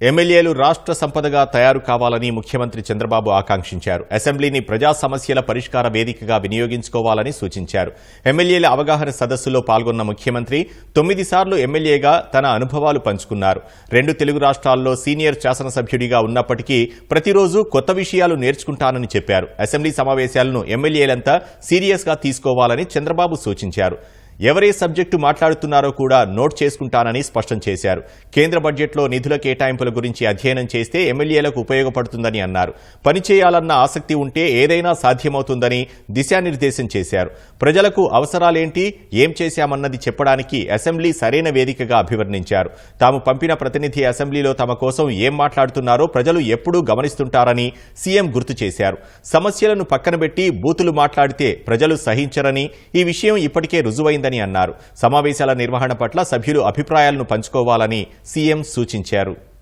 ఎమ్మెల్యేలు రాష్ట్ర సంపదగా తయారు కావాలని ముఖ్యమంత్రి చంద్రబాబు ఆకాంక్షించారు. అసెంబ్లీని ప్రజా సమస్యల పరిష్కార వేదికగా వినియోగించుకోవాలని సూచించారు. ఎమ్మెల్యేల అవగాహన సదస్సులో పాల్గొన్న ముఖ్యమంత్రి తొమ్మిది సార్లు ఎమ్మెల్యేగా తన అనుభవాలు పంచుకున్నారు. రెండు తెలుగు రాష్ట్రాల్లో సీనియర్ శాసనసభ్యుడిగా ఉన్నప్పటికీ ప్రతిరోజు కొత్త విషయాలు నేర్చుకుంటానని చెప్పారు. అసెంబ్లీ సమావేశాలను ఎమ్మెల్యేలంతా సీరియస్గా తీసుకోవాలని చంద్రబాబు సూచించారు. ఎవరే సబ్జెక్టు మాట్లాడుతున్నారో కూడా నోట్ చేసుకుంటానని స్పష్టం చేశారు. కేంద్ర బడ్జెట్లో నిధుల కేటాయింపుల గురించి అధ్యయనం చేస్తే ఎమ్మెల్యేలకు ఉపయోగపడుతుందని అన్నారు. పనిచేయాలన్న ఆసక్తి ఉంటే ఏదైనా సాధ్యమవుతుందని దిశానిర్దేశం చేశారు. ప్రజలకు అవసరాలేంటి ఏం చేశామన్నది చెప్పడానికి అసెంబ్లీ సరైన వేదికగా అభివర్ణించారు. తాము పంపిన ప్రతినిధి అసెంబ్లీలో తమ కోసం ఏం మాట్లాడుతున్నారో ప్రజలు ఎప్పుడూ గమనిస్తుంటారని సీఎం గుర్తు చేశారు. సమస్యలను పక్కన పెట్టి బూతులు మాట్లాడితే ప్రజలు సహించరని ఈ విషయం ఇప్పటికే రుజువైంది జరిగిందని అన్నారు. సమావేశాల నిర్వహణ పట్ల సభ్యులు అభిప్రాయాలను పంచుకోవాలని సీఎం సూచించారు.